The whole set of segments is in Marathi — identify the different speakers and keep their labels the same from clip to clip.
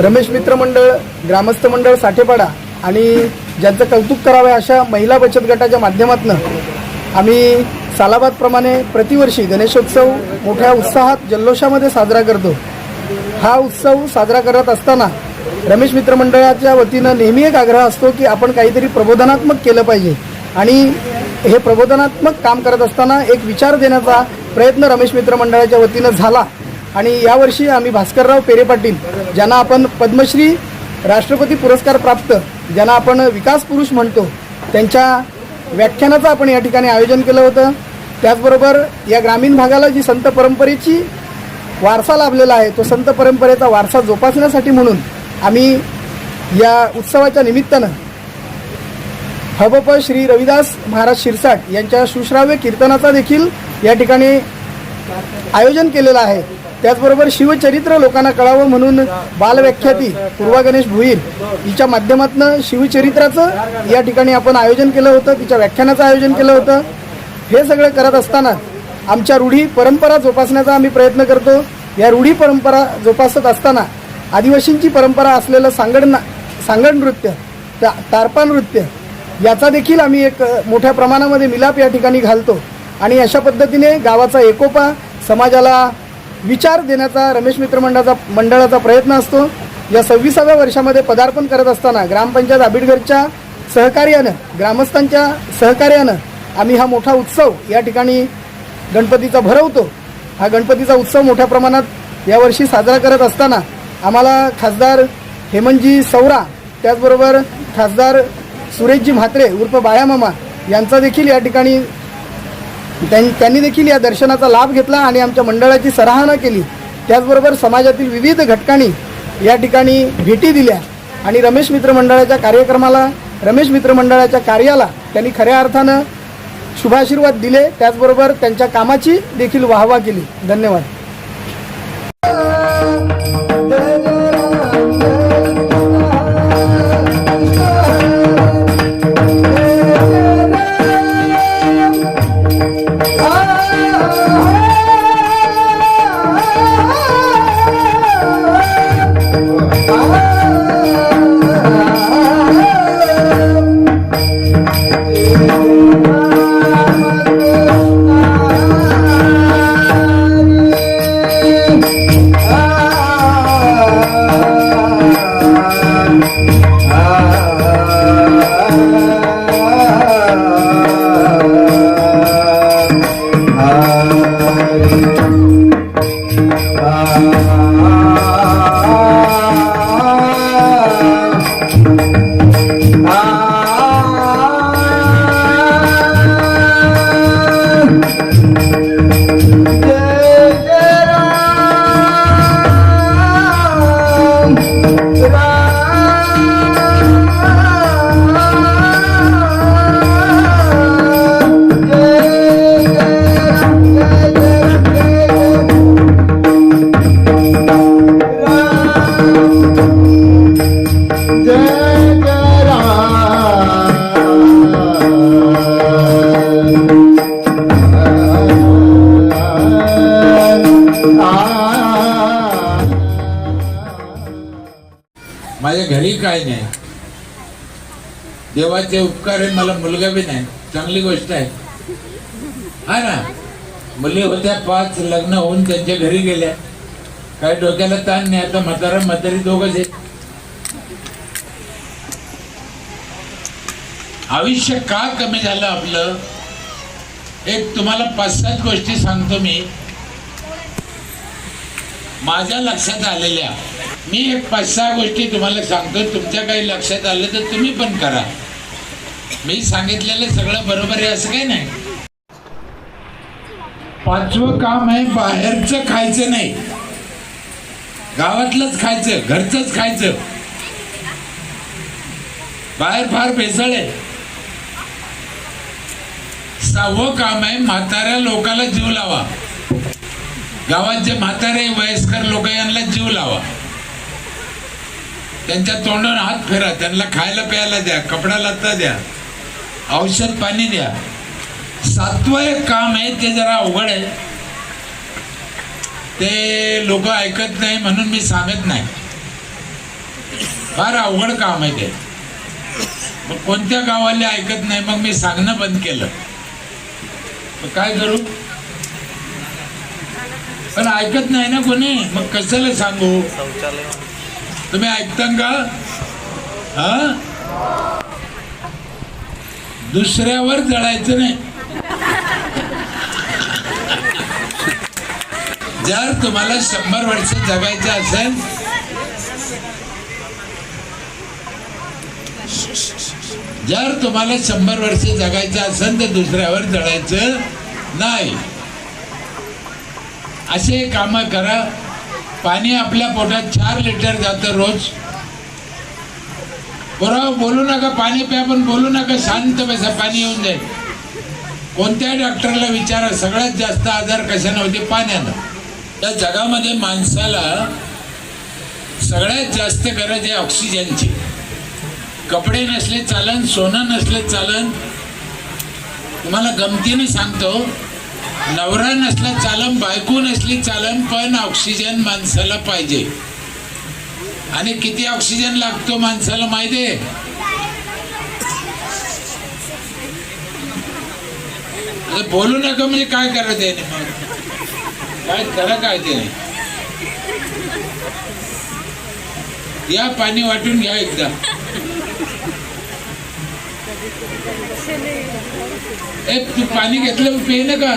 Speaker 1: रमेश मित्र मंडळ ग्रामस्थ मंडळ साठेपाडा आणि ज्यांचं कौतुक करावं अशा महिला बचत गटाच्या माध्यमातून आम्ही सालाबादप्रमाणे प्रतिवर्षी गणेशोत्सव मोठ्या उत्साहात जल्लोषामध्ये साजरा करतो. हा उत्सव साजरा करत असताना रमेश मित्र मंडळाच्या वतीनं नेहमी एक आग्रह असतो की आपण काहीतरी प्रबोधनात्मक केलं पाहिजे आणि हे प्रबोधनात्मक काम करत असताना एक विचार देण्याचा प्रयत्न रमेश मित्र मंडळाच्या वतीनं झाला. आणि यावर्षी आम्ही भास्करराव पेरे पाटील ज्यांना आपण पद्मश्री राष्ट्रपती पुरस्कार प्राप्त ज्यांना आपण विकास पुरुष म्हणतो त्यांच्या व्याख्यानाचं आपण या ठिकाणी आयोजन केलं होतं. त्याचबरोबर या ग्रामीण भागाला जी संत परंपरेची वारसा लाभलेला आहे तो संत परंपरेचा वारसा जोपासण्यासाठी म्हणून आम्ही या उत्सवाच्या निमित्तानं हबप श्री रविदास महाराज शिरसाट यांच्या सुश्राव्य कीर्तनाचा देखील या ठिकाणी आयोजन केलेलं आहे. त्याचबरोबर शिवचरित्र लोकांना कळावं म्हणून बालव्याख्याती पूर्वा गणेश भुईर हिच्या माध्यमातून शिवचरित्राचं या ठिकाणी आपण आयोजन केलं होतं तिच्या व्याख्यानाचं आयोजन केलं होतं. हे सगळं करत असताना आमच्या रूढी परंपरा जोपासण्याचा आम्ही प्रयत्न करतो. या रूढी परंपरा जोपासत असताना आदिवासींची परंपरा असलेलं सांगड ना सांगड नृत्य ता- तारपा नृत्य याचा देखील आम्ही एक मोठ्या प्रमाणामध्ये मिलाप या ठिकाणी घालतो. आणि अशा पद्धतीने गावाचा एकोपा समाजाला विचार देण्याचा रमेश मित्र मंडळाचा मंडळाचा प्रयत्न असतो. या सव्वीसाव्या वर्षामध्ये पदार्पण करत असताना ग्रामपंचायत आबिडगडच्या सहकार्यानं ग्रामस्थांच्या सहकार्यानं आम्ही हा मोठा उत्सव या ठिकाणी गणपतीचा भरवतो. हा गणपतीचा उत्सव मोठ्या प्रमाणात यावर्षी साजरा करत असताना आम्हाला खासदार हेमंतजी सौरा त्याचबरोबर खासदार सुरेशजी म्हात्रे उर्फ बाळामामा यांचा देखील या ठिकाणी त्यांनी देखील या दर्शनाचा लाभ घेतला आणि आमच्या मंडळाची सराहना केली. त्याचबरोबर समाजातील विविध घटकांनी या ठिकाणी भेटी दिल्या. आणि रमेश मित्र मंडळाच्या कार्यक्रमाला रमेश मित्र मंडळाच्या कार्याला त्यांनी खऱ्या अर्थानं शुभाशीर्वाद दिले. त्याचबरोबर त्यांच्या कामाची देखील वाहवा केली. धन्यवाद.
Speaker 2: Ah माझ्या घरी काय नाही. देवाचे उपकार आहे मला मुलगा बी नाही. चांगली गोष्ट आहे. हा ना? मुली होत्या पाच लग्न होऊन त्यांच्या घरी गेल्या. काही डोक्याला ताण नाही आता म्हातारा म्हातारी दोघच आहे आयुष्य का कमी झालं आपलं? एक तुम्हाला पाच सात गोष्टी सांगतो मी. माझ्या लक्षात आलेल्या. मी एक पाच सहा गोष्टी तुम्हाला सांगतो तुमच्या काही लक्षात आलं तर तुम्ही पण करा. मी सांगितलेलं सगळं बरोबर आहे असं काही नाही. पाचवं काम आहे बाहेरचं खायचं नाही. गावातलंच खायचं घरचंच खायचं. बाहेर फार भेसळ आहे. सहावं काम आहे म्हाताऱ्या लोकाला जीव लावा. गावात जे म्हातारे वयस्कर लोक यांना जीव लावा. त्यांच्या तोंडावर हात फेरा. त्यांना खायला प्यायला द्या कपडा लत्ता द्या औषध पाणी द्या. सातवं एक काम आहे ते जरा अवघड आहे. ते लोक ऐकत नाही म्हणून मी सांगत नाही. फार अवघड काम आहे ते. मग कोणत्या गावाले ऐकत नाही मग मी सांगणं बंद केलं. मग काय करू? पण ऐकत नाही ना कोणी? मग कशाला सांगू? तुम्ही ऐकता का? हा? दुसऱ्यावर जळायचं नाही. जर तुम्हाला शंभर वर्ष जगायचं असेल जर तुम्हाला शंभर वर्ष जगायचं असेल तर दुसऱ्यावर जळायचं नाही. असे काम करा. पाणी आपल्या पोटात चार लिटर जातं रोज. बरोबर बोलू नका पाणी प्या पण बोलू नका शांत बसा पाणी येऊन जाईल. कोणत्याही डॉक्टरला विचारा सगळ्यात जास्त आजार कशाने होते? पाण्यानं. त्या जगामध्ये माणसाला सगळ्यात जास्त गरज आहे ऑक्सिजनची. कपडे नसले चालन सोनं नसले चालन. तुम्हाला गमतीने सांगतो नवरा नसला चालम बायको नसली चालम पण ऑक्सिजन माणसाला पाहिजे. आणि किती ऑक्सिजन लागतो माणसाला माहिती आहे? आता बोलू नका म्हणजे काय करायचं आहे मग? काय करा काय ते? या पाणी वाटून घ्या एकदा. ए तू पाणी घेतलं पे ना का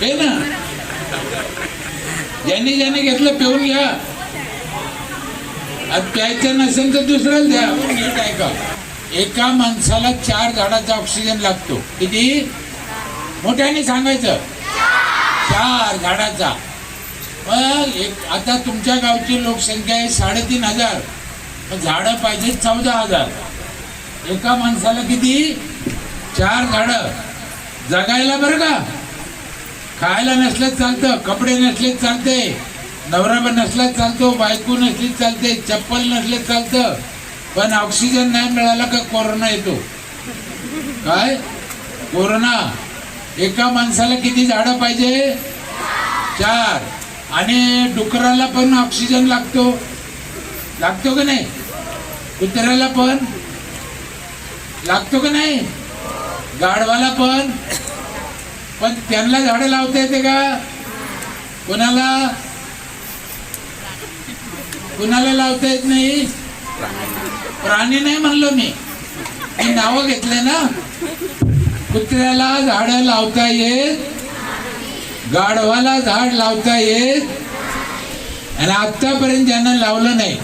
Speaker 2: पे ना. ज्याने ज्याने घेतलं पिऊन घ्या. आज प्यायचं नसेल तर दुसऱ्याला द्या. नीट ऐका एका माणसाला चार झाडाचा ऑक्सिजन लागतो. किती? मोठ्याने सांगायचं. चार झाडाचा. मग एक आता तुमच्या गावची लोकसंख्या आहे साडेतीन हजार. झाडं पाहिजे चौदा हजार. एका माणसाला किती? चार झाडं. जगायला बरं का? खायला नसलंच चालतं कपडे नसलेच चालते नवरा पण चालतो बायको नसलीच चालते चप्पल नसले चालतं. पण ऑक्सिजन नाही मिळाला का कोरोना येतो? काय? कोरोना एका माणसाला किती झाडं पाहिजे? चार. आणि डुकराला पण ऑक्सिजन लागतो. लागतो का नाही? कुत्र्याला पण? लागतो का नाही? गाढवाला पण. पण त्यांना झाडं लावता येते का? कुणाला? कुणाला लावता येत नाही? प्राणी नाही म्हणलो मी. मी नावं घेतले ना. कुत्र्याला झाड लावता येत गाढवाला झाड लावता येत आणि आतापर्यंत ज्यांना लावलं नाही.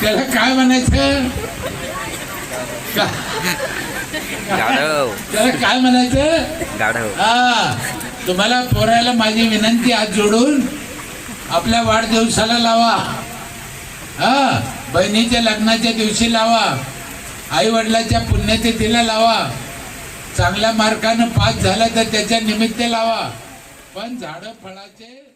Speaker 2: त्याला काय म्हणायचं?
Speaker 3: गाढव
Speaker 2: त्याला काय म्हणायचं
Speaker 3: गाढव
Speaker 2: हा. तुम्हाला पोरायला माझी विनंती हात जोडून आपल्या वाढदिवसाला लावा. हा. बहिणीच्या लग्नाच्या दिवशी लावा. आई वडिलाच्या पुण्यतिथीला लावा. चांगल्या मार्कानं पास झाला तर त्याच्या निमित्त लावा. पण झाडं फळाचे